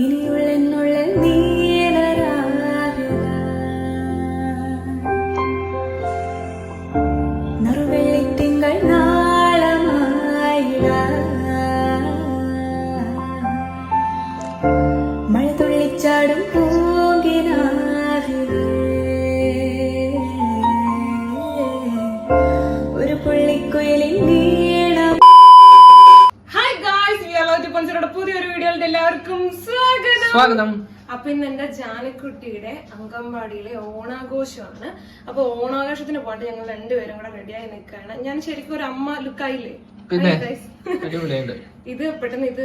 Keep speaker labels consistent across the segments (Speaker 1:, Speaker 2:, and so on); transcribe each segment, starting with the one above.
Speaker 1: ഇനിയുള്ള
Speaker 2: സ്വാഗതം. അപ്പൊ ഇന്ന് എന്റെ ജാനക്കുട്ടിയുടെ അങ്കൻവാടിയിലെ ഓണാഘോഷമാണ്. അപ്പൊ ഓണാഘോഷത്തിന് പോയിട്ട് ഞങ്ങൾ രണ്ടുപേരും കൂടെ റെഡിയായി നിൽക്കുകയാണ്. ഞാൻ ശരിക്കും ഒരു അമ്മ ലുക്കായില്ലേ
Speaker 3: പിന്നെ. അടിപൊളിയുണ്ട്
Speaker 2: ഇത് പെട്ടെന്ന് ഇത്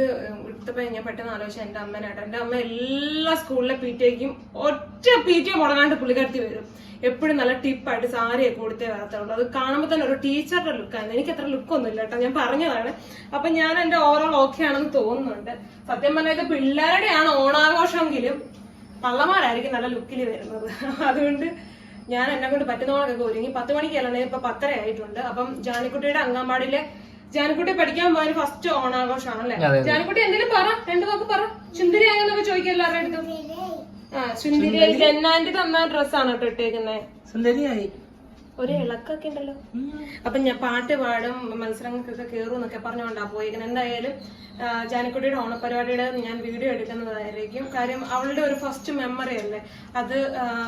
Speaker 2: എടുത്തപ്പോ ഞാൻ പെട്ടെന്ന് ആലോചിച്ച എന്റെ അമ്മനായിട്ട് എന്റെ അമ്മ എല്ലാ സ്കൂളിലെ പി ടിക്കും ഒറ്റ പി ടി മുടങ്ങാണ്ട് പുള്ളിക്കാരത്തി വരും. എപ്പോഴും നല്ല ടിപ്പായിട്ട് സാരിയൊക്കെ കൊടുത്തേ വരത്തുള്ളൂ. അത് കാണുമ്പോൾ തന്നെ ഒരു ടീച്ചറുടെ ലുക്കാണ് എനിക്ക് അത്ര ലുക്കൊന്നും ഇല്ല കേട്ടോ. ഞാൻ പറഞ്ഞതാണ്. അപ്പൊ ഞാൻ എന്റെ ഓവറോൾ ഓക്കെ ആണെന്ന് തോന്നുന്നുണ്ട്. സത്യം പറഞ്ഞാൽ ഇത് പിള്ളേരുടെയാണ് ഓണാഘോഷമെങ്കിലും പള്ളമാരായിരിക്കും നല്ല ലുക്കിൽ വരുന്നത്. അതുകൊണ്ട് ഞാൻ എന്നെ കൊണ്ട് പറ്റുന്നവളൊക്കെ ഒരുങ്ങി പത്ത് മണിക്കല്ലേ ഇപ്പൊ പത്തര ആയിട്ടുണ്ട്. അപ്പം ജാനിക്കുട്ടിയുടെ അങ്കമാടിയിലെ ജാനിക്കുട്ടി പഠിക്കാൻ പോയ ഫസ്റ്റ് ഓണാഘോഷമാണല്ലേ ജാനക്കുട്ടി എന്തെങ്കിലും പറ രണ്ടു വാക്ക് പറ. ചുന്തിരി ആയെന്നൊക്കെ ചോദിക്കാം എല്ലാവരുടെ അടുത്തും ആ ചുന്തിരി ജന്നാന്റെ തന്ന ഡ്രസ്സാണ് കേട്ടോ ഇട്ടേക്കുന്നത്
Speaker 3: സുന്ദരിയായി.
Speaker 2: ഒരു ഇളക്കൊക്കെ ഉണ്ടല്ലോ. അപ്പൊ ഞാൻ പാട്ട് പാടും മത്സരങ്ങൾക്കൊക്കെ കയറും എന്നൊക്കെ പറഞ്ഞുകൊണ്ടാ പോയിരിക്കുന്നത് എന്തായാലും ജാനക്കുട്ടിയുടെ ഓണപരിപാടിയുടെ ഞാൻ വീഡിയോ എടുക്കുന്നതായിരിക്കും. കാര്യം അവളുടെ ഒരു ഫസ്റ്റ് മെമ്മറി അല്ലേ? അത്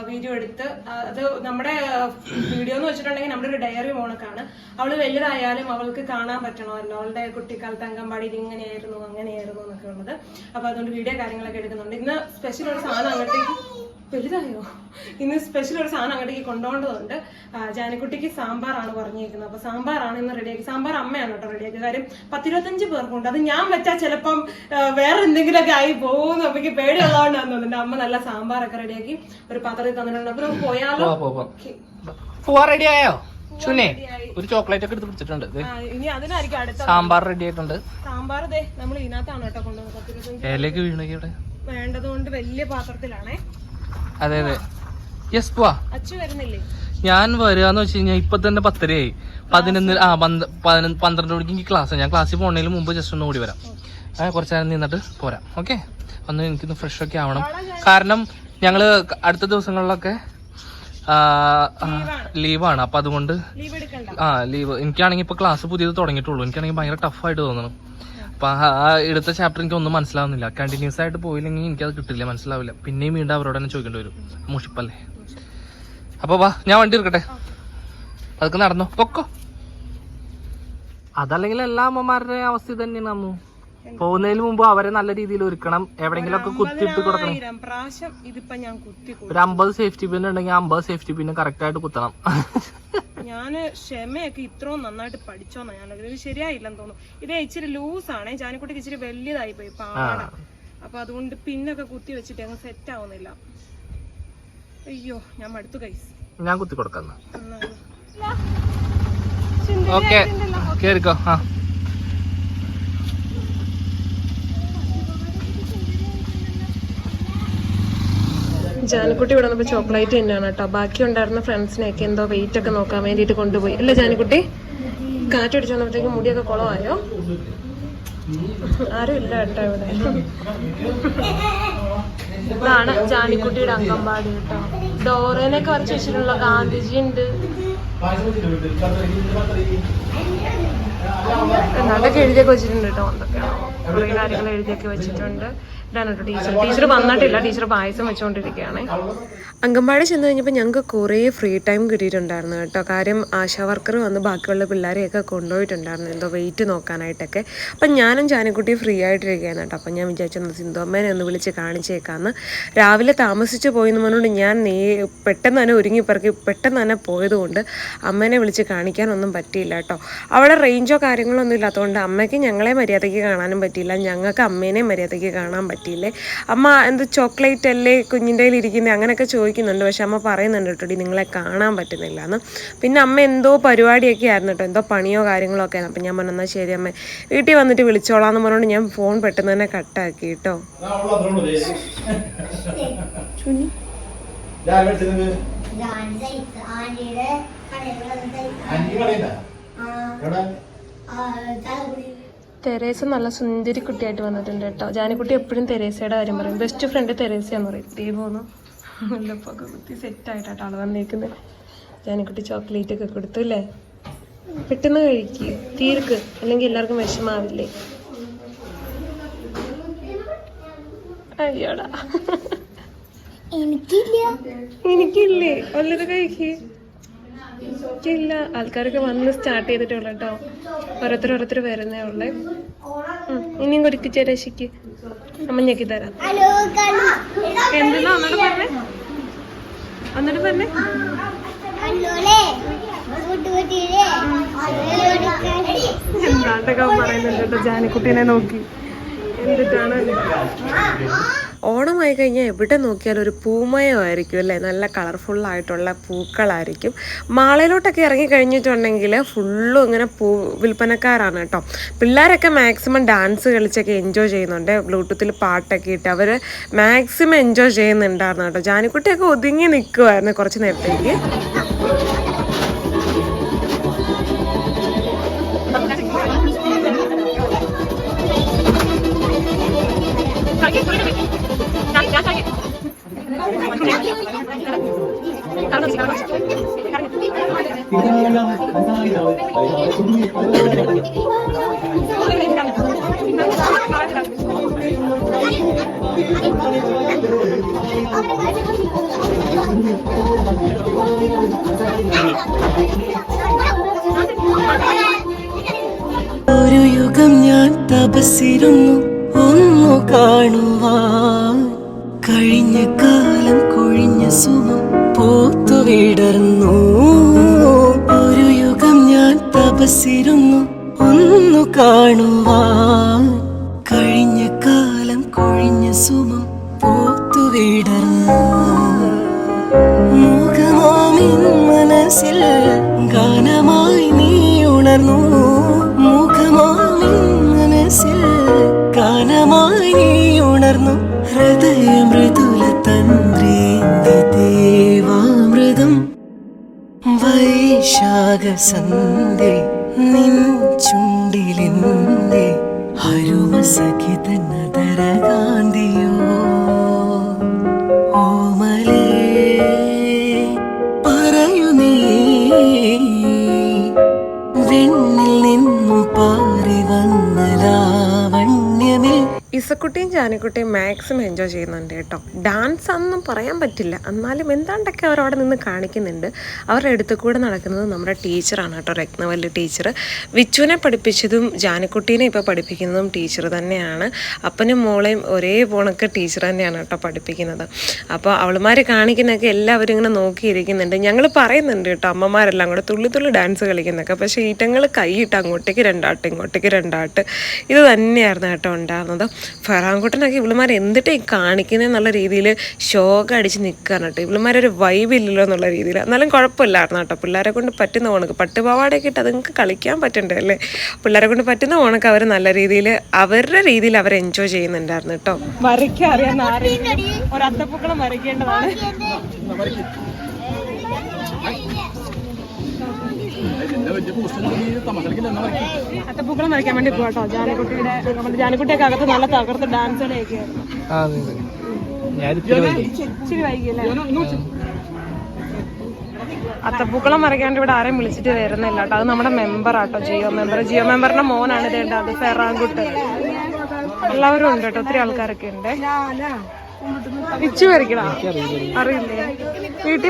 Speaker 2: വീഡിയോ എടുത്ത് അത് നമ്മുടെ വീഡിയോ എന്ന് വെച്ചിട്ടുണ്ടെങ്കിൽ നമ്മുടെ ഒരു ഡയറി മോണക്കാണ് അവൾ വലുതായാലും അവൾക്ക് കാണാൻ പറ്റണമല്ലോ. അവളുടെ കുട്ടിക്കാലത്ത് അങ്കൻവാടിയിൽ ഇങ്ങനെയായിരുന്നു അങ്ങനെയായിരുന്നു എന്നൊക്കെ ഉള്ളത്. അപ്പൊ അതുകൊണ്ട് വീഡിയോ കാര്യങ്ങളൊക്കെ എടുക്കുന്നുണ്ട്. ഇന്ന് സ്പെഷ്യൽ ഒരു സാധനം അങ്ങോട്ടേക്ക് വലുതായോ? ഇന്ന് സ്പെഷ്യൽ ഒരു സാധനം അങ്ങോട്ടേക്ക് കൊണ്ടുപോകേണ്ടതുണ്ട്. ജാനക്കുട്ടിക്ക് സാമ്പാറാണ് പറഞ്ഞിരിക്കുന്നത്. അപ്പൊ സാമ്പാറാണ് ഇന്ന് റെഡിയാക്കി സാമ്പാർ അമ്മയാണ് കേട്ടോ റെഡിയാക്കി കാര്യം പത്തിരുപത്തഞ്ച് പേർക്കുണ്ട്. അത് ഞാൻ വെച്ചാൽ ചിലപ്പം വേറെ എന്തെങ്കിലുമൊക്കെ ആയി പോകുന്നു അമ്മയ്ക്ക് പേടിയുള്ളതുകൊണ്ടാന്ന് തോന്നുന്നുണ്ട് അമ്മ നല്ല സാമ്പാറൊക്കെ റെഡിയാക്കി ഒരു പാത്രത്തിൽ തന്നിട്ടുണ്ട്. അപ്പൊ നമുക്ക് പോയാലോ?
Speaker 3: പോവാ പോവാ പോവാ. റെഡി ആയോ ചുനെ ഒരു ചോക്ലേറ്റ് ഒക്കെ എടുത്ത് പിടിച്ചിട്ടുണ്ട്
Speaker 2: ഇനി അതിനായിരിക്കും അടുത്ത
Speaker 3: സാമ്പാർ റെഡി ആയിട്ടുണ്ട്
Speaker 2: സാമ്പാർ നമ്മൾ ഇതിനകത്താണ് കേട്ടോ കൊണ്ടുവന്നത് പത്തിരുപത്തഞ്ച്
Speaker 3: ഇലയൊക്കെ വീണൊക്കെ ഇവിടെ
Speaker 2: വേണ്ടതുകൊണ്ട് വലിയ പാത്രത്തിലാണേ.
Speaker 3: അതെ അതെ. യെസ് പോവാ. ഞാൻ വരികയെന്ന് വെച്ച് കഴിഞ്ഞാൽ ഇപ്പൊ തന്നെ പത്തരയായി. പതിനൊന്ന് ആ പന്ത്രണ്ട് മണിക്ക് എനിക്ക് ക്ലാസ് ഞാൻ ക്ലാസ്സിൽ പോണതിന് മുമ്പ് ജസ്റ്റ് ഒന്ന് ഓടി വരാം. കുറച്ച് നേരം നിന്നിട്ട് പോരാം. ഓക്കെ ഒന്ന് എനിക്കൊന്ന് ഫ്രഷ് ഒക്കെ ആവണം. കാരണം ഞങ്ങൾ അടുത്ത ദിവസങ്ങളിലൊക്കെ ലീവാണ് അപ്പൊ അതുകൊണ്ട് ആ ലീവ് എനിക്കാണെങ്കിൽ ഇപ്പൊ ക്ലാസ് പുതിയത് തുടങ്ങിയിട്ടുള്ളൂ. എനിക്കാണെങ്കിൽ ഭയങ്കര ടഫായിട്ട് തോന്നണം. അപ്പൊ ആ- എടുത്ത ചാപ്റ്റർ എനിക്ക് ഒന്നും മനസ്സിലാവുന്നില്ല. കണ്ടിന്യൂസ് ആയിട്ട് പോയില്ലെങ്കിൽ എനിക്ക് അത് കിട്ടില്ല മനസ്സിലാവില്ല. പിന്നെയും വീണ്ടും അവരോട് തന്നെ ചോദിക്കേണ്ടി വരും. മുഷിപ്പല്ലേ? അപ്പൊ വാ ഞാൻ വണ്ടി എടുക്കട്ടെ? അതൊക്കെ നടന്നോ? പൊക്കോ. അതല്ലെങ്കിൽ എല്ലാ അമ്മമാരുടെ അവസ്ഥ തന്നെയാണ് അമ്മു. പോകുന്നതിന് മുമ്പ് അവരെ നല്ല രീതിയിൽ ഒരുക്കണം. എവിടെങ്കിലും ഒക്കെ കുത്തിയിട്ട് കൊടുക്കണം.
Speaker 2: ആയിരം പ്രാവശ്യം ഇതിപ്പോ ഞാൻ കുത്തി കൊടുത്തു.
Speaker 3: ഒരു അമ്പത് സേഫ്റ്റി പിൻ ഉണ്ടെങ്കിൽ അമ്പത് സേഫ്റ്റി പിൻ കറക്റ്റ് ആയിട്ട് കുത്തണം.
Speaker 2: ഞാൻ ക്ഷമയൊക്കെ ഇത്രയും നന്നായിട്ട് പഠിച്ചോന്നാ ഞാൻ ഇത് ശരിയായില്ലെന്ന് തോന്നുന്നു. ഇത് ഇച്ചിരി ലൂസ് ആണേ. ജാനിക്കുട്ടിക്ക് ഇച്ചിരി വലിയതായി പോയി പാട അപ്പൊ അതുകൊണ്ട് പിന്നൊക്കെ കുത്തി വെച്ചിട്ട് അങ്ങ് സെറ്റ് ആവുന്നില്ല. അയ്യോ ഞാൻ മടുത്തു കൈസ്
Speaker 3: ഞാൻ കുത്തി കൊടുക്കാം ഓക്കെ കേറിക്കോ. ആ.
Speaker 2: ജാനിക്കുട്ടി ഇവിടെ വന്നപ്പോ ചോക്ലേറ്റ് തന്നെയാണ് കേട്ടോ. ബാക്കി ഉണ്ടായിരുന്ന ഫ്രണ്ട്സിനെയൊക്കെ എന്തോ വെയിറ്റ് ഒക്കെ നോക്കാൻ വേണ്ടിയിട്ട് കൊണ്ടുപോയി. അല്ലേ ജാനിക്കുട്ടി? കാറ്റടിച്ചു വന്നപ്പോഴത്തേക്ക് മുടിയൊക്കെ കുളമായോ ആരും ഇല്ല കേട്ടോ ഇവിടെ. ഇതാണ് ജാനിക്കുട്ടിയുടെ അങ്കമ്പാടി കേട്ടോ. ഡോറേനൊക്കെ വരച്ച് വെച്ചിട്ടുള്ള ഗാന്ധിജി ഉണ്ട്. അതൊക്കെ എഴുതിയൊക്കെ വെച്ചിട്ടുണ്ട് കേട്ടോ. എന്തൊക്കെയാണോ കാര്യങ്ങൾ എഴുതിയൊക്കെ വെച്ചിട്ടുണ്ട്. അങ്കമ്പാടി ചെന്ന് കഴിഞ്ഞപ്പോൾ ഞങ്ങൾക്ക് കുറേ ഫ്രീ ടൈം കിട്ടിയിട്ടുണ്ടായിരുന്നു കേട്ടോ. കാര്യം ആശാ വർക്കർ വന്ന് ബാക്കിയുള്ള പിള്ളേരെയൊക്കെ കൊണ്ടുപോയിട്ടുണ്ടായിരുന്നു എന്തോ വെയിറ്റ് നോക്കാനായിട്ടൊക്കെ. അപ്പം ഞാനും ജാനക്കുട്ടി ഫ്രീ ആയിട്ടിരിക്കുകയാണ് കേട്ടോ. അപ്പം ഞാൻ വിചാരിച്ചു സിന്ധു അമ്മേനെ ഒന്ന് വിളിച്ച് കാണിച്ചേക്കാന്ന്. രാവിലെ താമസിച്ച് പോയി എന്ന് പറഞ്ഞുകൊണ്ട് ഞാൻ നേ പെട്ടെന്ന് തന്നെ ഒരുങ്ങി പറക്കി പെട്ടെന്ന് തന്നെ പോയതുകൊണ്ട് അമ്മേനെ വിളിച്ച് കാണിക്കാനൊന്നും പറ്റിയില്ല കേട്ടോ. അവിടെ റേഞ്ചോ കാര്യങ്ങളോ ഒന്നും ഇല്ലാത്തതുകൊണ്ട് അമ്മയ്ക്ക് ഞങ്ങളെ മര്യാദയ്ക്ക് കാണാനും പറ്റിയില്ല. ഞങ്ങൾക്ക് അമ്മേനെ മര്യാദയ്ക്ക് കാണാൻ പറ്റിയില്ലേ? അമ്മ എന്ത് ചോക്ലേറ്റ് അല്ലേ കുഞ്ഞിന്റെ കയ്യിൽ ഇരിക്കുന്നത് അങ്ങനെയൊക്കെ ചോദിക്കുന്നുണ്ട്. പക്ഷെ അമ്മ പറയുന്നുണ്ട് കേട്ടോ "ഡി, നിങ്ങളെ കാണാൻ പറ്റുന്നില്ല എന്ന് പിന്നെ അമ്മ എന്തോ പരിപാടിയൊക്കെ ആയിരുന്നു കേട്ടോ എന്തോ പണിയോ കാര്യങ്ങളോ ഒക്കെ ആയിരുന്നു. അപ്പം ഞാൻ പറഞ്ഞു എന്നാൽ ശരി അമ്മ വീട്ടിൽ വന്നിട്ട് വിളിച്ചോളാം എന്ന് പറഞ്ഞുകൊണ്ട് ഞാൻ ഫോൺ പെട്ടെന്ന് തന്നെ കട്ടാക്കി കേട്ടോ. തെരേസ നല്ല സുന്ദരി കുട്ടിയായിട്ട് വന്നിട്ടുണ്ട് കേട്ടോ. ജാനിക്കുട്ടി എപ്പോഴും തെരേസയുടെ കാര്യം പറയും. ബെസ്റ്റ് ഫ്രണ്ട് തെരേസയാന്ന് പറയും. ദേ പോന്നു. നല്ല പൊക്കെ കുത്തി സെറ്റായിട്ടാണ് ആൾ വന്നേക്കുന്നത് ജാനിക്കുട്ടി ചോക്ലേറ്റ് ഒക്കെ കൊടുത്തു അല്ലേ? പെട്ടെന്ന് കഴിക്കുക തീർക്ക്. അല്ലെങ്കിൽ എല്ലാവർക്കും വിഷമാവില്ലേ? അയ്യോടാ. എനിക്കില്ലേ? വല്ലത് കഴിക്ക്. ഇല്ല ആൾക്കാരൊക്കെ വന്ന് സ്റ്റാർട്ട് ചെയ്തിട്ടുള്ള കേട്ടോ ഓരോരുത്തർ ഓരോരുത്തർ വരുന്നേ ഉള്ളേ. ഇനിയും കൊടുക്ക് ചേരശിക്ക് ഞെക്കി തരാം. എന്തിനാ എന്നിട്ട് പറഞ്ഞേ? അന്നിട്ട് പറഞ്ഞേ? എന്താണ്ടൊക്കെ പറയുന്നുണ്ട് കേട്ടോ ജാനിക്കുട്ടീനെ നോക്കി. എന്നിട്ടാണ് ഓണമായി കഴിഞ്ഞാൽ എവിടെ നോക്കിയാലും ഒരു പൂമയമായിരിക്കും അല്ലേ? നല്ല കളർഫുള്ളായിട്ടുള്ള പൂക്കളായിരിക്കും. മാളയിലോട്ടൊക്കെ ഇറങ്ങി കഴിഞ്ഞിട്ടുണ്ടെങ്കിൽ ഫുള്ളും ഇങ്ങനെ പൂ വിൽപ്പനക്കാരാണ് കേട്ടോ. പിള്ളേരൊക്കെ മാക്സിമം ഡാൻസ് കളിച്ചൊക്കെ എൻജോയ് ചെയ്യുന്നുണ്ട്. ബ്ലൂടൂത്തിൽ പാട്ടൊക്കെ ഇട്ട് അവർ മാക്സിമം എൻജോയ് ചെയ്യുന്നുണ്ടായിരുന്നു കേട്ടോ. ജാനിക്കുട്ടിയൊക്കെ ഒതുങ്ങി നിൽക്കുമായിരുന്നു കുറച്ച് നേരത്തേക്ക്.
Speaker 4: ഒരു യുഗം ഞാൻ തപസ്സിരുന്നു ഒന്നു കാണുവാൻ. കഴിഞ്ഞ കൊഴിഞ്ഞ പോത്തു വിടർന്നു ഒരു യുഗം ഞാൻ തപസിരുന്നു ഒന്നു കാണുവാൻ കഴിഞ്ഞ കാലം കൊഴിഞ്ഞ സുമം പോത്തു വിടർന്നു മുഖമാമിൻ മനസ്സിൽ ഗാനമായി നീ ഉണർന്നു. സന്ധ്യ നിൻ ചുണ്ടിലെന്തേ ഹരുമസഖിത നദരകാന്തിയോ
Speaker 2: ഇസക്കുട്ടിയും ജാനക്കുട്ടിയും മാക്സിമം എൻജോയ് ചെയ്യുന്നുണ്ട് കേട്ടോ. ഡാൻസ് ഒന്നും പറയാൻ പറ്റില്ല. എന്നാലും എന്താണ്ടൊക്കെ അവർ അവിടെ നിന്ന് കാണിക്കുന്നുണ്ട്. അവരുടെ അടുത്ത് കൂടെ നടക്കുന്നത് നമ്മുടെ ടീച്ചറാണ് കേട്ടോ രത്നവല്ലി ടീച്ചർ വിച്ചുവിനെ പഠിപ്പിച്ചതും ജാനിക്കുട്ടീനെ ഇപ്പോൾ പഠിപ്പിക്കുന്നതും ടീച്ചർ തന്നെയാണ്. അപ്പനും മോളെയും ഒരേ പോണക്ക് ടീച്ചർ തന്നെയാണ് കേട്ടോ പഠിപ്പിക്കുന്നത്. അപ്പോൾ അവളുമാർ കാണിക്കുന്നൊക്കെ എല്ലാവരും ഇങ്ങനെ നോക്കിയിരിക്കുന്നുണ്ട്. ഞങ്ങൾ പറയുന്നുണ്ട് കേട്ടോ അമ്മമാരെല്ലാം കൂടെ തുള്ളി തുള്ളി ഡാൻസ് കളിക്കുന്നൊക്കെ. പക്ഷേ ഈറ്റങ്ങൾ കൈയിട്ട് അങ്ങോട്ടേക്ക് രണ്ടാട്ട് ഇങ്ങോട്ടേക്ക് രണ്ടാട്ട്. ഇത് തന്നെയായിരുന്നു കേട്ടോ ഉണ്ടായിരുന്നത് ഫറാൻകുട്ടനൊക്കെ ഇവളുമാർ എന്തിട്ട് ഈ കാണിക്കുന്നതെന്നുള്ള രീതിയിൽ ഷോക്ക് അടിച്ച് നിൽക്കുകയാണ് കേട്ടോ. ഇവളുമാരൊരു വൈബ് ഇല്ലല്ലോ എന്നുള്ള രീതിയിൽ. എന്നാലും കുഴപ്പമില്ലായിരുന്നു കേട്ടോ. പിള്ളേരെ കൊണ്ട് പറ്റുന്ന ഓണക്ക് പട്ടുപാവാടയൊക്കെ ഇട്ട് അതുങ്ങൾക്ക് കളിക്കാൻ പറ്റണ്ടേ അല്ലേ? പിള്ളേരെ കൊണ്ട് പറ്റുന്ന ഓണക്ക് അവർ നല്ല രീതിയിൽ അവരുടെ രീതിയിൽ അവർ എൻജോയ് ചെയ്യുന്നുണ്ടായിരുന്നു കേട്ടോ. വരയ്ക്കാൻ അറിയാവുന്ന ആരെങ്കിലും ഒരു അത്തപ്പൂക്കളം വരയ്ക്കേണ്ടതാണ് അത്തപ്പൂക്കളം വരയ്ക്കാൻ വേണ്ടി ജാനക്കുട്ടിയുടെ നമ്മുടെ ജാനക്കുട്ടിയൊക്കെ അകത്ത് നല്ല തകർത്ത് ഡാൻസ് കളിയൊക്കെ. ഇച്ചിരി വൈകിയല്ലേ? അത്തപ്പൂക്കളം വരയ്ക്കാണ്ട് ഇവിടെ ആരെയും വിളിച്ചിട്ട് വരുന്നില്ല കേട്ടോ അത് നമ്മുടെ മെമ്പർ ആട്ടോ ജിയോ മെമ്പർ ജിയോ മെമ്പറിന്റെ മോനാണ് ഇതേണ്ട അത് ഫെറാങ്കുട്ട്. എല്ലാവരും ഉണ്ട് കേട്ടോ ഒത്തിരി ആൾക്കാരൊക്കെ ഉണ്ട്. ഇച്ചു വരയ്ക്കടാ അറിയില്ലേ? വീട്ടിൽ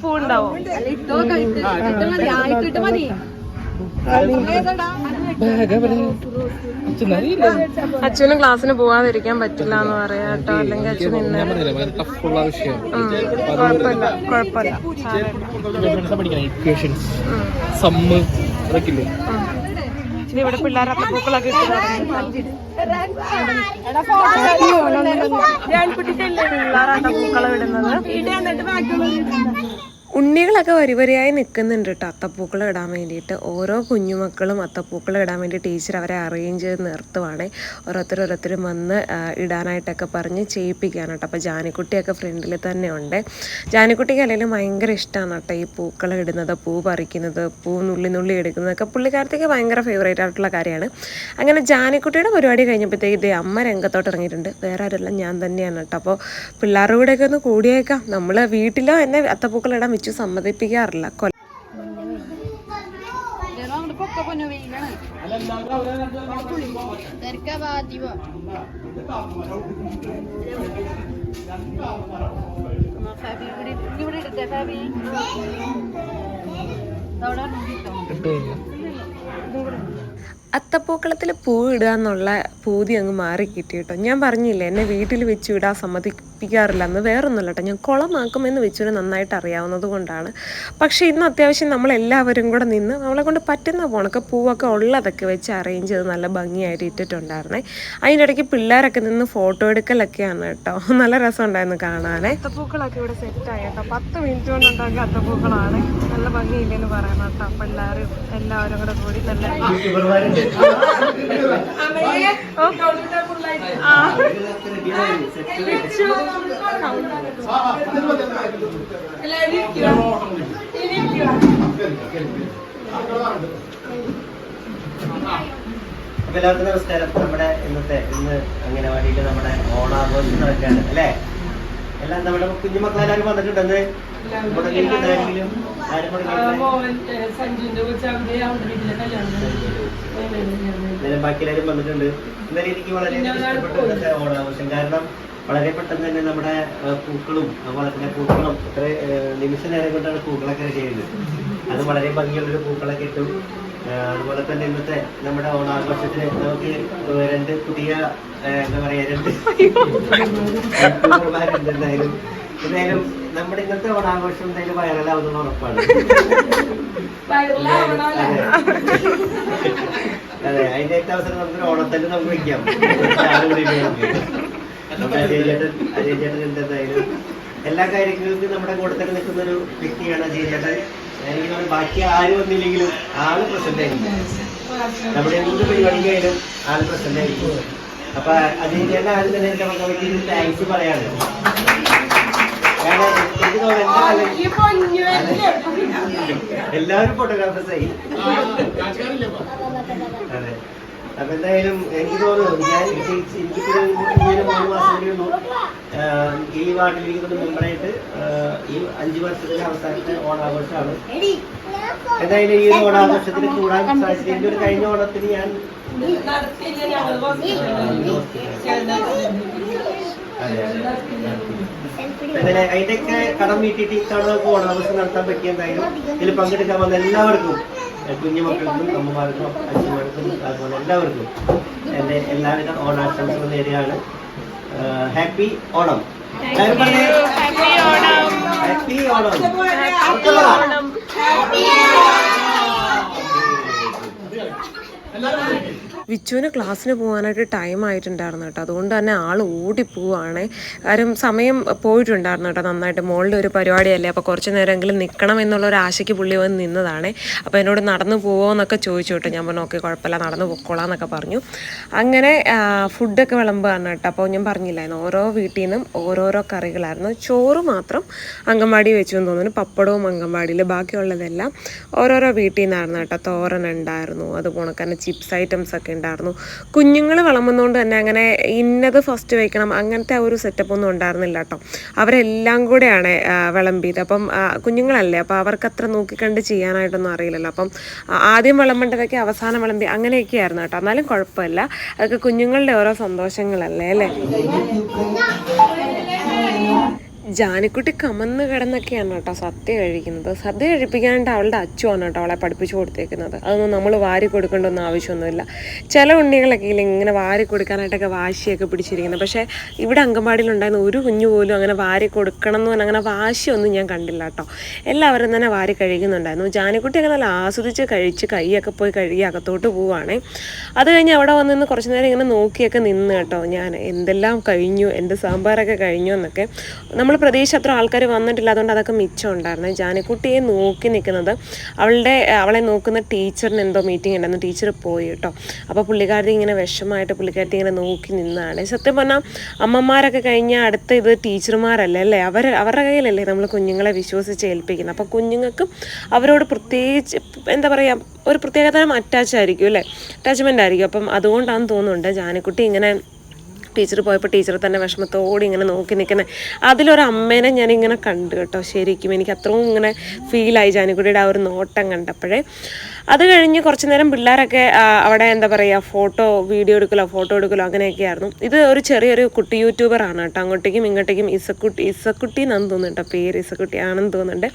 Speaker 2: പൂ ഉണ്ടാവോ
Speaker 5: ചെന്നറിയില്ല
Speaker 6: അച്ഛനും ക്ലാസ്സിന് പോവാതിരിക്കാൻ പറ്റില്ല എന്ന് പറയാ കേട്ടോ. അല്ലെങ്കിൽ അച്ഛൻ ഇന്ന് കുഴപ്പമില്ല കുഴപ്പമില്ല. സാരമില്ല.
Speaker 5: പഠിക്കണം പൂക്കളൊക്കെ ഇട്ടു ഞാൻ ഇല്ലേ
Speaker 6: പിള്ളേരാട്ട പൂക്കളെ പിള്ളേർ ഉണ്ണികളൊക്കെ വരിവരിയായി നിൽക്കുന്നുണ്ട് കേട്ടോ. അത്തപ്പൂക്കൾ ഇടാൻ വേണ്ടിയിട്ട്. ഓരോ കുഞ്ഞുമക്കളും അത്തപ്പൂക്കൾ ഇടാൻ വേണ്ടി ടീച്ചർ അവരെ അറേഞ്ച് ചെയ്ത് നിർത്തുവാണ്. ഓരോരുത്തർ ഓരോരുത്തരും വന്ന് ഇടാനായിട്ടൊക്കെ പറഞ്ഞ് ചെയ്യിപ്പിക്കുകയാണ് കേട്ടോ. അപ്പോൾ ജാനിക്കുട്ടിയൊക്കെ ഫ്രണ്ടിൽ തന്നെ ഉണ്ട് ജാനിക്കുട്ടിക്ക് അല്ലെങ്കിൽ ഭയങ്കര ഇഷ്ടമാണ് കേട്ടോ ഈ പൂക്കൾ ഇടുന്നത് പൂ പറിക്കുന്നത് പൂ നുള്ളി നുള്ളി എടുക്കുന്നതൊക്കെ. പുള്ളിക്കാരത്തേക്ക് ഭയങ്കര ഫേവറേറ്റ് ആയിട്ടുള്ള കാര്യമാണ്. അങ്ങനെ ജാനിക്കുട്ടിയുടെ പരിപാടി കഴിഞ്ഞപ്പോഴത്തേക്ക് ഇതേ അമ്മ രംഗത്തോട്ട് ഇറങ്ങിയിട്ടുണ്ട്. വേറെ ആരെല്ലാം ഞാൻ തന്നെയാണ് കേട്ടോ. അപ്പോൾ പിള്ളേരുടെ കൂടെയൊക്കെ ഒന്ന് കൂടിയേക്കാം. നമ്മൾ വീട്ടിലോ എന്നെ അത്തപ്പൂക്കൾ ഇടാൻ വെച്ച് സമ്മതിപ്പിക്കാറില്ല.
Speaker 5: കൊല
Speaker 6: അത്തപ്പൂക്കളത്തിൽ പൂ ഇടുക എന്നുള്ള പൂതി അങ്ങ് മാറി കിട്ടി. കേട്ടോ ഞാൻ പറഞ്ഞില്ലേ എന്നെ വീട്ടിൽ വെച്ച് ഇടാൻ സമ്മതിപ്പിക്കാറില്ല എന്ന് വേറൊന്നുമല്ല കേട്ടോ. ഞാൻ കുളമാക്കുമെന്ന് വെച്ചൊരു നന്നായിട്ട് അറിയാവുന്നത് കൊണ്ടാണ്. പക്ഷേ ഇന്ന് അത്യാവശ്യം നമ്മളെല്ലാവരും കൂടെ നിന്ന് നമ്മളെ കൊണ്ട് പറ്റുന്ന പോണൊക്കെ പൂവൊക്കെ ഉള്ളതൊക്കെ വെച്ച് അറേഞ്ച് ചെയ്ത് നല്ല ഭംഗിയായിട്ട് ഇട്ടിട്ടുണ്ടായിരുന്നേ. അതിന്റെ ഇടയ്ക്ക് പിള്ളേരൊക്കെ നിന്ന് ഫോട്ടോ എടുക്കലൊക്കെയാണ് കേട്ടോ. നല്ല രസം ഉണ്ടായിരുന്നു കാണാനേ. അത്തപ്പൂക്കളൊക്കെ ഇവിടെ സെറ്റായി കേട്ടോ. പത്ത് മിനിറ്റ് കൊണ്ടുണ്ടാക്കിയ അത്തപ്പൂക്കളാണ്. നല്ല ഭംഗിയില്ലെന്ന് പറയുന്നത് കേട്ടോ. പിള്ളേരും എല്ലാവരും കൂടെ കൂടി നല്ല
Speaker 7: അപ്പൊ എല്ലാവർക്കും നമസ്കാരം. നമ്മുടെ ഇന്നത്തെ ഇന്ന് അംഗനവാടിയിൽ നമ്മുടെ ഓണാഘോഷം നടക്കുകയാണ് അല്ലേ? എല്ലാം നമ്മുടെ കുഞ്ഞുമക്കളെല്ലാവരും വന്നിട്ടുണ്ടെന്ന് ആരും മുടങ്ങിയിട്ടില്ല. ബാക്കി എല്ലാവരും വന്നിട്ടുണ്ട്. ഇന്നലെ എനിക്ക് വളരെ ഇഷ്ടപ്പെട്ട ഓണാഘോഷം കാരണം വളരെ പെട്ടെന്ന് തന്നെ നമ്മുടെ പൂക്കളും അതുപോലെ തന്നെ പൂക്കളും ഇത്ര നിമിഷ നേരം കൊണ്ടാണ് പൂക്കളൊക്കെ ചെയ്യുന്നത്. അത് വളരെ ഭംഗിയുള്ളൊരു പൂക്കളൊക്കെ ഇട്ടു. അതുപോലെ തന്നെ ഇന്നത്തെ നമ്മുടെ ഓണാഘോഷത്തിന് നമുക്ക് രണ്ട് പുതിയ എന്താ പറയാ രണ്ട് എന്തായാലും. എന്തായാലും നമ്മുടെ ഇന്നത്തെ ഓണാഘോഷം എന്തായാലും വൈറലാവുന്ന ഉറപ്പാണ്. അതെ. അതിന്റെ ഏറ്റവും അവസരം നമുക്ക് ഓണത്തല്ല് നമുക്ക് വയ്ക്കാം. നമ്മുടെ അജയ് ചേട്ടൻ അജയ് ചേട്ടൻ എന്തായാലും എല്ലാ കാര്യങ്ങൾക്കും നമ്മുടെ കൂടെ തന്നെ നിൽക്കുന്ന ഒരു വ്യക്തിയാണ് അജയ് ചേട്ടൻ. എനിക്ക് ബാക്കി ആരും വന്നില്ലെങ്കിലും ആൾ പ്രസന്റ് ആയിരിക്കും. നമ്മുടെ എന്ത് പരിപാടിക്കായാലും ആൾ പ്രസന്റ് ആയിരിക്കും. അപ്പൊ അജയ് ചേട്ടൻ ആദ്യം തന്നെ എന്റെ മക്കളെ പറ്റി താങ്ക്സ് പറയാണ്. എല്ലാരും എനിക്ക് എല്ലാവരും ഫോട്ടോഗ്രാഫേഴ്സായി അതെ. അപ്പൊ എന്തായാലും എനിക്ക് തോന്നുന്നു ഞാൻ എനിക്കിപ്പോഴും മൂന്ന് മാസം കൂടി ഉള്ളൂ ഈ വാർഡിലേക്ക് കൊണ്ട് മുമ്പായിട്ട് ഈ അഞ്ചു വർഷത്തിന്റെ അവസാനത്തെ ഓണാഘോഷമാണ് എന്തായാലും ഈ ഒരു ഓണാഘോഷത്തിന് കൂടാൻ സാധിച്ചത് എന്റെ ഒരു കഴിഞ്ഞ ഓണത്തിന് ഞാൻ അതിന്റെ അങ്ങനെ അതിന്റെയൊക്കെ കടം വീട്ടിട്ട് ഇത്തവണ നമുക്ക് ഓണാഘോഷം നടത്താൻ പറ്റിയ എന്തായാലും ഇതിൽ പങ്കെടുക്കാൻ വന്ന എല്ലാവർക്കും കുഞ്ഞുമക്കൾക്കും അമ്മമാർക്കും അച്ഛന്മാർക്കും അതുപോലെ എല്ലാവർക്കും എന്റെ എല്ലാവിധ ഓണാശംസകൾ നേരെയാണ് ഹാപ്പി ഓണം. എല്ലാവരും ഹാപ്പി ഓണം. ഓണം.
Speaker 6: വിച്ചുവിന് ക്ലാസ്സിന് പോകാനായിട്ട് ടൈം ആയിട്ടുണ്ടായിരുന്നു കേട്ടോ. അതുകൊണ്ട് തന്നെ ആൾ ഓടിപ്പോവാണ് കാര്യം സമയം പോയിട്ടുണ്ടായിരുന്നു കേട്ടോ നന്നായിട്ട്. മോളുടെ ഒരു പരിപാടിയല്ലേ. അപ്പോൾ കുറച്ച് നേരമെങ്കിലും നിൽക്കണം എന്നുള്ള ഒരു ആശയ്ക്ക് പുള്ളി വന്ന് നിന്നതാണ്. അപ്പോൾ എന്നോട് നടന്നു പോവോ എന്നൊക്കെ ചോദിച്ചു കേട്ടോ. ഞാൻ പറഞ്ഞു ഓക്കെ കുഴപ്പമില്ല. നടന്നു പൊക്കോളാം എന്നൊക്കെ പറഞ്ഞു. അങ്ങനെ ഫുഡൊക്കെ വിളമ്പുകയാണ് കേട്ടോ. അപ്പോൾ ഞാൻ പറഞ്ഞില്ലായിരുന്നു. ഓരോ വീട്ടിൽ നിന്നും ഓരോരോ കറികളായിരുന്നു. ചോറ് മാത്രം അംഗൻവാടി വെച്ചു എന്ന് തോന്നുന്നു. പപ്പടവും അംഗൻവാടിയിൽ ബാക്കിയുള്ളതെല്ലാം ഓരോരോ വീട്ടിൽ നിന്നായിരുന്നു കേട്ടോ. തോരൻ ഉണ്ടായിരുന്നു. അതുപോലെ തന്നെ ചിപ്സ് ഐറ്റംസ് ഒക്കെ ഉണ്ടായിരുന്നു. കുഞ്ഞുങ്ങൾ വളമ്പുന്നതുകൊണ്ട് തന്നെ അങ്ങനെ ഇന്നത് ഫസ്റ്റ് വയ്ക്കണം അങ്ങനത്തെ ആ ഒരു സെറ്റപ്പ് ഒന്നും ഉണ്ടായിരുന്നില്ല കേട്ടോ അവരെല്ലാം കൂടെയാണ് വിളമ്പിയത്. അപ്പം കുഞ്ഞുങ്ങളല്ലേ അപ്പോൾ അവർക്ക് അത്ര നോക്കിക്കണ്ട് ചെയ്യാനായിട്ടൊന്നും അറിയില്ലല്ലോ. അപ്പം ആദ്യം വിളമ്പേണ്ടതൊക്കെ അവസാനം വിളമ്പി അങ്ങനെയൊക്കെ ആയിരുന്നു കേട്ടോ എന്നാലും കുഴപ്പമില്ല. അതൊക്കെ കുഞ്ഞുങ്ങളുടെ ഓരോ സന്തോഷങ്ങളല്ലേ അല്ലേ?
Speaker 2: ജാനിക്കുട്ടി കമന്ന് കിടന്നൊക്കെയാണ് കേട്ടോ സദ്യ കഴിക്കുന്നത്. സദ്യ കഴിപ്പിക്കാനായിട്ട് അവളുടെ അച്ചുവാണ് കേട്ടോ അവളെ പഠിപ്പിച്ചു കൊടുത്തേക്കുന്നത്. അതൊന്നും നമ്മൾ വാരി കൊടുക്കേണ്ടൊന്നും ആവശ്യമൊന്നുമില്ല. ചില ഉണ്ണികളൊക്കെ ഇല്ല ഇങ്ങനെ വാരി കൊടുക്കാനായിട്ടൊക്കെ വാശിയൊക്കെ പിടിച്ചിരിക്കുന്നത് പക്ഷേ ഇവിടെ അങ്കൻവാടിയിലുണ്ടായിരുന്ന ഒരു കുഞ്ഞു പോലും അങ്ങനെ വാരി കൊടുക്കണം എന്ന് പറഞ്ഞാൽ അങ്ങനെ വാശിയൊന്നും ഞാൻ കണ്ടില്ല കേട്ടോ. എല്ലാവരും തന്നെ വാരി കഴിക്കുന്നുണ്ടായിരുന്നു ജാനക്കുട്ടി അങ്ങനെ നല്ല ആസ്വദിച്ച് കഴിച്ച് കൈയൊക്കെ പോയി കഴുകി അകത്തോട്ട് പോവുകയാണേ അത് കഴിഞ്ഞ് അവിടെ വന്ന് കുറച്ച് നേരം ഇങ്ങനെ നോക്കിയൊക്കെ നിന്ന് കേട്ടോ ഞാൻ. എന്തെല്ലാം കഴിഞ്ഞു എന്റെ സാമ്പാറൊക്കെ കഴിഞ്ഞു എന്നൊക്കെ. നമ്മൾ പ്രതീക്ഷ അത്ര ആൾക്കാർ വന്നിട്ടില്ല. അതുകൊണ്ട് അതൊക്കെ മിച്ചം ഉണ്ടായിരുന്നു ജാനിക്കുട്ടിയെ നോക്കി നിൽക്കുന്നത് അവളുടെ അവളെ നോക്കുന്ന ടീച്ചറിന് എന്തോ മീറ്റിംഗ് ഉണ്ടായിരുന്നു. ടീച്ചർ പോയി കേട്ടോ. അപ്പോൾ പുള്ളിക്കാരത്തി ഇങ്ങനെ വിഷമമായിട്ട് പുള്ളിക്കാരത്തി ഇങ്ങനെ നോക്കി നിന്നാണ്. സത്യം പറഞ്ഞാൽ അമ്മമാരൊക്കെ കഴിഞ്ഞ അടുത്ത ഇത് ടീച്ചർമാരല്ലേ അല്ലേ? അവർ അവരുടെ കയ്യിലല്ലേ നമ്മൾ കുഞ്ഞുങ്ങളെ വിശ്വസിച്ച് ഏൽപ്പിക്കുന്നത്. അപ്പോൾ കുഞ്ഞുങ്ങൾക്കും അവരോട് പ്രത്യേകിച്ച് എന്താ പറയുക ഒരു പ്രത്യേകതരം അറ്റാച്ച് ആയിരിക്കും അല്ലേ? അറ്റാച്ച്മെന്റ് ആയിരിക്കും. അപ്പം അതുകൊണ്ടാണെന്ന് തോന്നുന്നുണ്ട് ജാനക്കുട്ടി ഇങ്ങനെ ടീച്ചർ പോയപ്പോൾ ടീച്ചർ തന്നെ വിഷമത്തോടെ ഇങ്ങനെ നോക്കി നിൽക്കുന്നത് അതിലൊരു അമ്മേനെ ഞാൻ ഇങ്ങനെ കണ്ടു കേട്ടോ ശരിക്കും. എനിക്ക് അത്രയും ഇങ്ങനെ ഫീലായി ജാനുകുടിയുടെ ആ ഒരു നോട്ടം കണ്ടപ്പോഴേ. അത് കഴിഞ്ഞ് കുറച്ച് നേരം പിള്ളേരൊക്കെ അവിടെ എന്താ പറയുക ഫോട്ടോ വീഡിയോ എടുക്കലോ ഫോട്ടോ എടുക്കലോ അങ്ങനെയൊക്കെ ആയിരുന്നു. ഇത് ഒരു ചെറിയൊരു കുട്ടി യൂട്യൂബറാണ് കേട്ടോ. അങ്ങോട്ടേക്കും ഇങ്ങോട്ടേക്കും ഇസക്കുട്ടി ഇസക്കുട്ടി എന്നാന്ന് തോന്നുന്നുണ്ട് പേര് ഇസക്കുട്ടി ആണെന്ന് തോന്നുന്നുണ്ട്.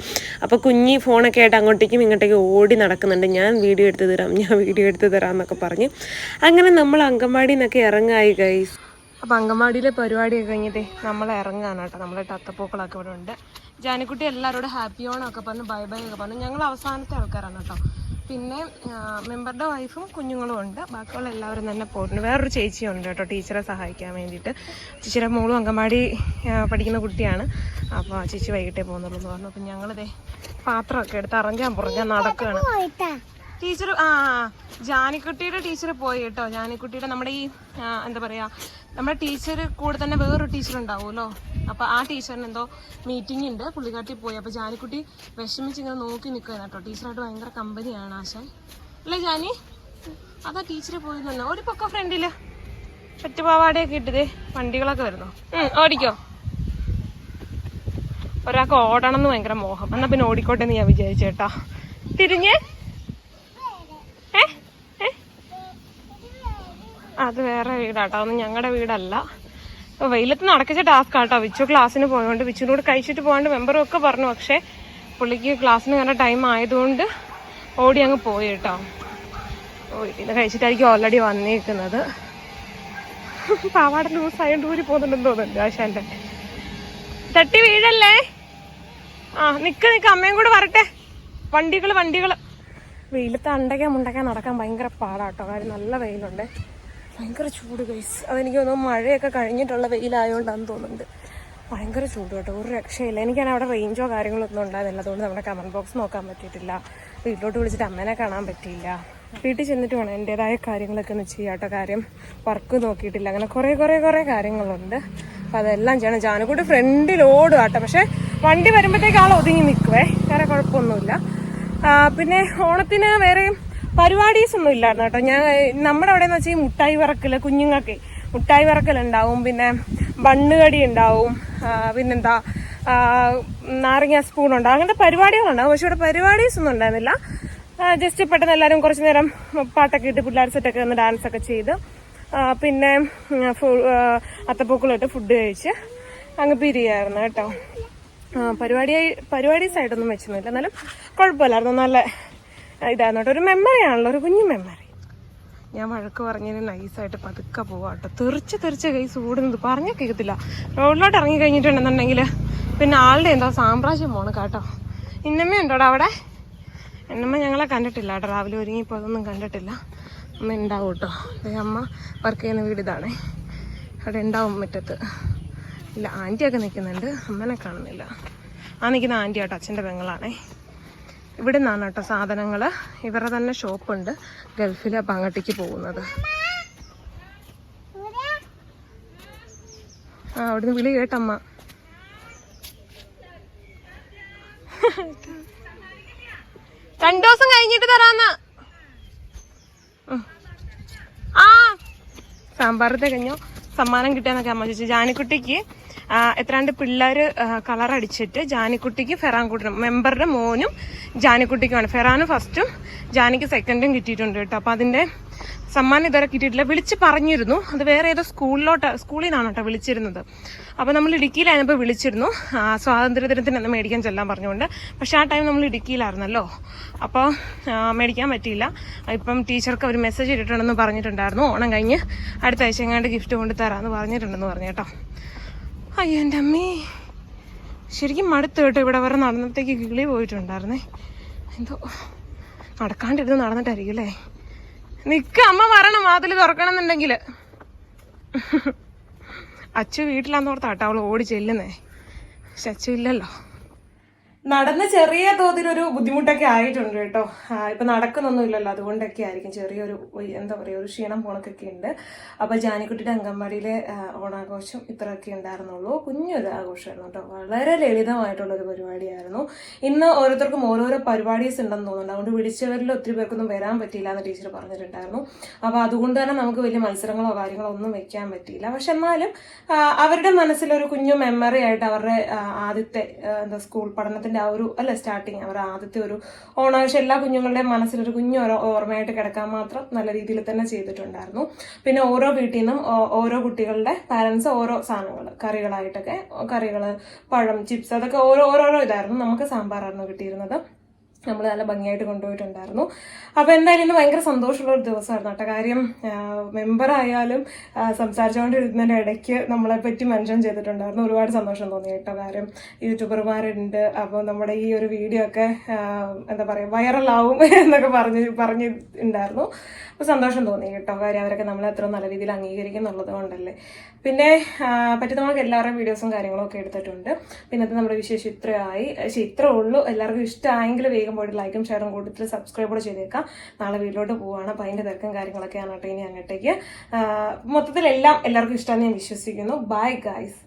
Speaker 2: അപ്പോൾ കുഞ്ഞി ഫോണൊക്കെ ആയിട്ട് അങ്ങോട്ടേക്കും ഇങ്ങോട്ടേക്കും ഓടി നടക്കുന്നുണ്ട്. ഞാൻ വീഡിയോ എടുത്ത് തരാം ഞാൻ വീഡിയോ എടുത്ത് തരാം എന്നൊക്കെ പറഞ്ഞ്. അങ്ങനെ നമ്മൾ അങ്കൻവാടിയിൽ നിന്നൊക്കെ ഇറങ്ങായി ഗൈസ് അപ്പോൾ അങ്കമാടിയിലെ പരിപാടിയൊക്കെ കഴിഞ്ഞിട്ട് നമ്മൾ ഇറങ്ങാനാണ് കേട്ടോ. നമ്മളെ തത്തപ്പൂക്കളൊക്കെ ഇവിടെ ഉണ്ട്. ജാനിക്കുട്ടി എല്ലാവരോടും ഹാപ്പി ഓണമൊക്കെ പറഞ്ഞ് ബൈ ബൈ ഒക്കെ പറഞ്ഞു. ഞങ്ങൾ അവസാനത്തെ ആൾക്കാരാണ് കേട്ടോ. പിന്നെ മെമ്പറുടെ വൈഫും കുഞ്ഞുങ്ങളും ഉണ്ട്. ബാക്കിയുള്ള എല്ലാവരും തന്നെ പോയിട്ടുണ്ട്. വേറൊരു ചേച്ചിയുണ്ട് കേട്ടോ ടീച്ചറെ സഹായിക്കാൻ വേണ്ടിയിട്ട്. ചേച്ചിയുടെ മോളും അങ്കമാടി പഠിക്കുന്ന കുട്ടിയാണ്. അപ്പോൾ ചേച്ചി വൈകിട്ടേ പോകുന്നുള്ളൂ എന്ന് പറഞ്ഞു. അപ്പം ഞങ്ങളിതേ പാത്രമൊക്കെ എടുത്ത് അറിഞ്ഞാൻ പുറഞ്ഞാൽ നടക്കുകയാണ്. ടീച്ചർ ആ ജാനിക്കുട്ടിയുടെ ടീച്ചർ പോയി കേട്ടോ. ജാനിക്കുട്ടിയുടെ നമ്മുടെ ഈ എന്താ പറയാ നമ്മുടെ ടീച്ചർ കൂടെ തന്നെ വേറൊരു ടീച്ചർ ഉണ്ടാവുമല്ലോ. അപ്പൊ ആ ടീച്ചറിന് എന്തോ മീറ്റിംഗ് ഉണ്ട് പുള്ളിക്കാട്ടി പോയി. അപ്പൊ ജാനിക്കുട്ടി വിഷമിച്ച് ഇങ്ങനെ നോക്കി നിൽക്കുകയാണ് കേട്ടോ. ടീച്ചറായിട്ട് ഭയങ്കര കമ്പനിയാണ് ആശാൻ. അല്ലേ ജാനി? അതാ ടീച്ചർ പോയി തന്നെ ഒരു പൊക്ക ഫ്രണ്ടിൽ. പറ്റുപാവാടയൊക്കെ ഇട്ടതേ വണ്ടികളൊക്കെ വരുന്നു? ഓടിക്കോ. ഒരാൾക്ക് ഓടണം എന്ന് ഭയങ്കര മോഹം. എന്നാ പിന്നെ ഓടിക്കോട്ടെ എന്ന് ഞാൻ വിചാരിച്ചേട്ടാ തിരിഞ്ഞേ. അത് വേറെ വീടാട്ടോ. അതൊന്നും ഞങ്ങളുടെ വീടല്ല. വെയിലത്ത് നടക്കിച്ച ടാസ്ക് ആട്ടോ വിച്ചു ക്ലാസ്സിന് പോയതുകൊണ്ട് വിച്ചുനോട് കഴിച്ചിട്ട് പോകാണ്ട് മെമ്പറും ഒക്കെ പറഞ്ഞു. പക്ഷെ പുള്ളിക്ക് ക്ലാസ്സിന് കണ്ട ടൈം ആയതുകൊണ്ട് ഓടി അങ്ങ് പോയി കേട്ടോ. ഓ ഇത് കഴിച്ചിട്ടായിരിക്കും ഓൾറെഡി വന്നിരിക്കുന്നത് പാവാട ലൂസ് ആയതുകൊണ്ട് ഊരി പോകുന്നുണ്ടെന്ന് തോന്നുന്നുണ്ട് ആശാന്റെ. തട്ടി വീഴല്ലേ? ആ നിക്ക് നിക്ക്. അമ്മയും കൂടെ വരട്ടെ. വണ്ടികൾ വണ്ടികൾ. വെയിലത്ത് അണ്ടയ്ക്കാൻ മുണ്ടയ്ക്കാൻ നടക്കാൻ ഭയങ്കര പാടാട്ടോ. കാര്യം നല്ല വെയിലുണ്ട്. ഭയങ്കര ചൂട് ഗൈസ് അതെനിക്ക് തോന്നുന്നു മഴയൊക്കെ കഴിഞ്ഞിട്ടുള്ള വെയിലായതുകൊണ്ടാന്ന് തോന്നുന്നുണ്ട്. ഭയങ്കര ചൂട് കേട്ടോ. ഒരു രക്ഷയില്ല. എനിക്കാണ് അവിടെ റേഞ്ചോ കാര്യങ്ങളോ ഒന്നും ഉണ്ടായിരുന്നില്ല. അതുകൊണ്ട് നമ്മുടെ കമന്റ് ബോക്സ് നോക്കാൻ പറ്റിയിട്ടില്ല. വീട്ടിലോട്ട് വിളിച്ചിട്ട് അമ്മേനെ കാണാൻ പറ്റിയില്ല. വീട്ടിൽ ചെന്നിട്ട് വേണം എന്റെതായ കാര്യങ്ങളൊക്കെ ഒന്ന് ചെയ്യാട്ടോ. കാര്യം വർക്ക് നോക്കിയിട്ടില്ല. അങ്ങനെ കുറേ കുറേ കുറേ കാര്യങ്ങളുണ്ട്. അപ്പോൾ അതെല്ലാം ചെയ്യണം. ജാനക്കൂട്ട് ഫ്രണ്ടിൽ ഓടുക കേട്ടോ പക്ഷേ വണ്ടി വരുമ്പോഴത്തേക്ക് ആൾ ഒതുങ്ങി നിൽക്കുവേ വേറെ കുഴപ്പമൊന്നുമില്ല. പിന്നെ ഓണത്തിന് വേറെ പരിപാടീസ് ഒന്നും ഇല്ലായിരുന്നു കേട്ടോ. ഞാൻ നമ്മുടെ അവിടെ എന്ന് വെച്ചാൽ മുട്ടായി വിറക്കൽ കുഞ്ഞുങ്ങൾക്ക് മുട്ടായി വിറക്കൽ ഉണ്ടാവും പിന്നെ ബണ്ണുകടി ഉണ്ടാവും പിന്നെന്താ നാരങ്ങ സ്പൂൺ ഉണ്ടാവും അങ്ങനത്തെ പരിപാടികളുണ്ടാവും പക്ഷെ ഇവിടെ പരിപാടീസ് ഒന്നും ഉണ്ടായിരുന്നില്ല ജസ്റ്റ് പെട്ടെന്ന് എല്ലാവരും കുറച്ച് നേരം പാട്ടൊക്കെ ഇട്ട് പിള്ളേർ സെറ്റൊക്കെ ഡാൻസ് ഒക്കെ ചെയ്ത് പിന്നെ അത്തപ്പൂക്കളിട്ട് ഫുഡ് കഴിച്ച് അങ്ങ് പിരിയായിരുന്നു കേട്ടോ. പരിപാടിയായി പരിപാടി പരിപാടീസ് ആയിട്ടൊന്നും വെച്ചൊന്നുമില്ല. എന്നാലും കുഴപ്പമില്ലായിരുന്നു. നല്ല കേട്ടോ ഒരു മെമ്മറി ആണല്ലോ ഒരു കുഞ്ഞു മെമ്മറി ഞാൻ വഴക്ക് പറഞ്ഞതിന് നൈസായിട്ട് പതുക്കെ പോവാ കേട്ടോ. തെറിച്ച് തെറിച്ച് കൈ ഓടുന്നത് പറഞ്ഞ കേൾക്കത്തില്ല റോഡിലോട്ട് ഇറങ്ങി കഴിഞ്ഞിട്ടുണ്ടെന്നുണ്ടെങ്കിൽ പിന്നെ ആളുടെ എന്തോ സാമ്രാജ്യം പോണ് കേട്ടോ. ഇന്നമ്മ ഉണ്ടോടാ അവിടെ? എന്നമ്മ ഞങ്ങളെ കണ്ടിട്ടില്ല കേട്ടോ. രാവിലെ ഒരുങ്ങിയപ്പോൾ അതൊന്നും കണ്ടിട്ടില്ല. അമ്മ ഉണ്ടാവും കേട്ടോ. അമ്മ വർക്ക് ചെയ്യുന്ന വീട് ഇതാണേ. അവിടെ ഉണ്ടാവും മുറ്റത്ത്. ഇല്ല ആന്റിയൊക്കെ നിൽക്കുന്നുണ്ട് അമ്മനെ കാണുന്നില്ല. ആ നിൽക്കുന്ന ആന്റി കേട്ടോ അച്ഛന്റെ പെങ്ങളാണേ. ഇവിടെ നിന്നാണ് കേട്ടോ സാധനങ്ങൾ ഇവരുടെ തന്നെ ഷോപ്പുണ്ട്. ഗൾഫിൽ അപ്പം അങ്ങോട്ടേക്ക് പോകുന്നത്. ആ അവിടുന്ന് വിളി കേട്ടമ്മ. രണ്ടു ദിവസം കഴിഞ്ഞിട്ട് തരാന്ന്. സാമ്പാറത്തെ ആ സാമ്പാർ തികഞ്ഞോ സമ്മാനം കിട്ടിയെന്നൊക്കെ അമ്മ ചോദിച്ചു. ജാനിക്കുട്ടിക്ക് എത്രാണ്ട് പിള്ളേർ കളർ അടിച്ചിട്ട് ജാനിക്കുട്ടിക്ക് ഫെറാൻകുട്ടിനും മെമ്പറുടെ മോനും ജാനിക്കുട്ടിക്കുമാണ്. ഫെറാന് ഫസ്റ്റും ജാനിക്ക് സെക്കൻഡും കിട്ടിയിട്ടുണ്ട് കേട്ടോ. അപ്പം അതിന്റെ സമ്മാനം ഇതുവരെ കിട്ടിയിട്ടില്ല. വിളിച്ച് പറഞ്ഞിരുന്നു. അത് വേറെ ഏതോ സ്കൂളിലോട്ട് സ്കൂളിൽ നിന്നാണ് കേട്ടോ വിളിച്ചിരുന്നത്. അപ്പോൾ നമ്മൾ ഇടുക്കിയിലായപ്പോൾ വിളിച്ചിരുന്നു. സ്വാതന്ത്ര്യദിനത്തിന് അന്ന് മേടിക്കാൻ ചെല്ലാൻ പറഞ്ഞുകൊണ്ട്. പക്ഷേ ആ ടൈം നമ്മൾ ഇടുക്കിയിലായിരുന്നല്ലോ. അപ്പോൾ മേടിക്കാൻ പറ്റിയില്ല. ഇപ്പം ടീച്ചർക്ക് അവർ മെസ്സേജ് ഇട്ടിട്ടുണ്ടെന്ന് പറഞ്ഞിട്ടുണ്ടായിരുന്നു. ഓണം കഴിഞ്ഞ് അടുത്ത ആഴ്ച എങ്ങാണ്ട് ഗിഫ്റ്റ് കൊണ്ട് തരാമെന്ന് പറഞ്ഞിട്ടുണ്ടെന്ന് പറഞ്ഞു കേട്ടോ. അയ്യോ എന്റെ അമ്മേ. ശരിക്കും മടുത്തു കേട്ടോ ഇവിടെ വരെ നടന്നത്തേക്ക് കിളി പോയിട്ടുണ്ടായിരുന്നേ. എന്തോ നടക്കാണ്ടിരുന്ന് നടന്നിട്ടായിരിക്കും അല്ലേ? നിൽക്ക അമ്മ വരണം വാതിൽ തുറക്കണം എന്നുണ്ടെങ്കിൽ അച്ചു വീട്ടിലാന്നോർത്താ കേട്ടോ അവൾ ഓടി ചെല്ലുന്നേ. പക്ഷെ അച്ചു ഇല്ലല്ലോ. നടന്ന് ചെറിയ തോതിലൊരു ബുദ്ധിമുട്ടൊക്കെ ആയിട്ടുണ്ട് കേട്ടോ. ഇപ്പം നടക്കുന്നൊന്നുമില്ലല്ലോ. അതുകൊണ്ടൊക്കെ ആയിരിക്കും ചെറിയൊരു എന്താ പറയുക ഒരു ക്ഷീണം പോണക്കൊക്കെ ഉണ്ട്. അപ്പോൾ ജാനിക്കുട്ടിയുടെ അംഗൻവാടിയിലെ ഓണാഘോഷം ഇത്രയൊക്കെ ഉണ്ടായിരുന്നുള്ളൂ. കുഞ്ഞൊരു ആഘോഷമായിരുന്നു കേട്ടോ. വളരെ ലളിതമായിട്ടുള്ള ഒരു പരിപാടിയായിരുന്നു. ഇന്ന് ഓരോരുത്തർക്കും ഓരോരോ പരിപാടീസ് ഉണ്ടെന്ന് തോന്നുന്നുണ്ട്. അതുകൊണ്ട് വിളിച്ചവരിൽ ഒത്തിരി പേർക്കൊന്നും വരാൻ പറ്റിയില്ല എന്ന് ടീച്ചർ പറഞ്ഞിട്ടുണ്ടായിരുന്നു. അപ്പൊ അതുകൊണ്ട് തന്നെ നമുക്ക് വലിയ മത്സരങ്ങളോ കാര്യങ്ങളോ ഒന്നും വെക്കാൻ പറ്റിയില്ല. പക്ഷെ എന്നാലും അവരുടെ മനസ്സിലൊരു കുഞ്ഞു മെമ്മറി ആയിട്ട് അവരുടെ ആദ്യത്തെ എന്താ സ്കൂൾ പഠനത്തിന്റെ ആ ഒരു അല്ല സ്റ്റാർട്ടിങ് അവരുടെ ആദ്യത്തെ ഒരു ഓണാഘോഷം എല്ലാ കുഞ്ഞുങ്ങളുടെയും മനസ്സിലൊരു കുഞ്ഞു ഓർമ്മയായിട്ട് കിടക്കാൻ മാത്രം നല്ല രീതിയിൽ തന്നെ ചെയ്തിട്ടുണ്ടായിരുന്നു. പിന്നെ ഓരോ വീട്ടിൽ നിന്നും ഓരോ കുട്ടികളുടെ പാരൻസ് ഓരോ സാധനങ്ങൾ കറികളായിട്ടൊക്കെ കറികൾ പഴം ചിപ്സ് അതൊക്കെ ഓരോ ഓരോരോ ഇതായിരുന്നു നമുക്ക് സാമ്പാറായിരുന്നു കിട്ടിയിരുന്നത്. നമ്മൾ നല്ല ഭംഗിയായിട്ട് കൊണ്ടുപോയിട്ടുണ്ടായിരുന്നു. അപ്പോൾ എന്തായാലും ഇന്ന് ഭയങ്കര സന്തോഷമുള്ള ഒരു ദിവസമായിരുന്നു കേട്ടോ. കാര്യം മെമ്പർ ആയാലും സംസാരിച്ചുകൊണ്ടിരുന്നതിന്റെ ഇടയ്ക്ക് നമ്മളെ പറ്റി മെൻഷൻ ചെയ്തിട്ടുണ്ടായിരുന്നു. ഒരുപാട് സന്തോഷം തോന്നി കേട്ടോ. കാര്യം യൂട്യൂബർമാരുണ്ട്. അപ്പോൾ നമ്മുടെ ഈ ഒരു വീഡിയോ ഒക്കെ എന്താ പറയുക വൈറലാവും എന്നൊക്കെ പറഞ്ഞ് പറഞ്ഞിട്ടുണ്ടായിരുന്നു. അപ്പോൾ സന്തോഷം തോന്നി കേട്ടോ. കാര്യം അവരൊക്കെ നമ്മളെ എത്ര നല്ല രീതിയിൽ അംഗീകരിക്കുന്നുള്ളത് കൊണ്ടല്ലേ. പിന്നെ പറ്റുന്നവർക്ക് എല്ലാവരുടെയും വീഡിയോസും കാര്യങ്ങളും ഒക്കെ എടുത്തിട്ടുണ്ട്. പിന്നത്തെ നമ്മുടെ വിശേഷം ഇത്രയായി. പക്ഷേ ഇത്രേ ഉള്ളൂ. എല്ലാവർക്കും ഇഷ്ടമായെങ്കിൽ വേഗം പോയിട്ട് ലൈക്കും ഷെയറും കൂടുതൽ സബ്സ്ക്രൈബോടെ ചെയ്തേക്കാം. നാളെ വീട്ടിലോട്ട് പോവാണ്. അപ്പോൾ അതിന്റെ തിരക്കും കാര്യങ്ങളൊക്കെയാണ് കേട്ടോ ഇനി അങ്ങോട്ടേക്ക്. മൊത്തത്തിൽ എല്ലാം എല്ലാവർക്കും ഇഷ്ടമാണെന്ന് ഞാൻ വിശ്വസിക്കുന്നു. Bye guys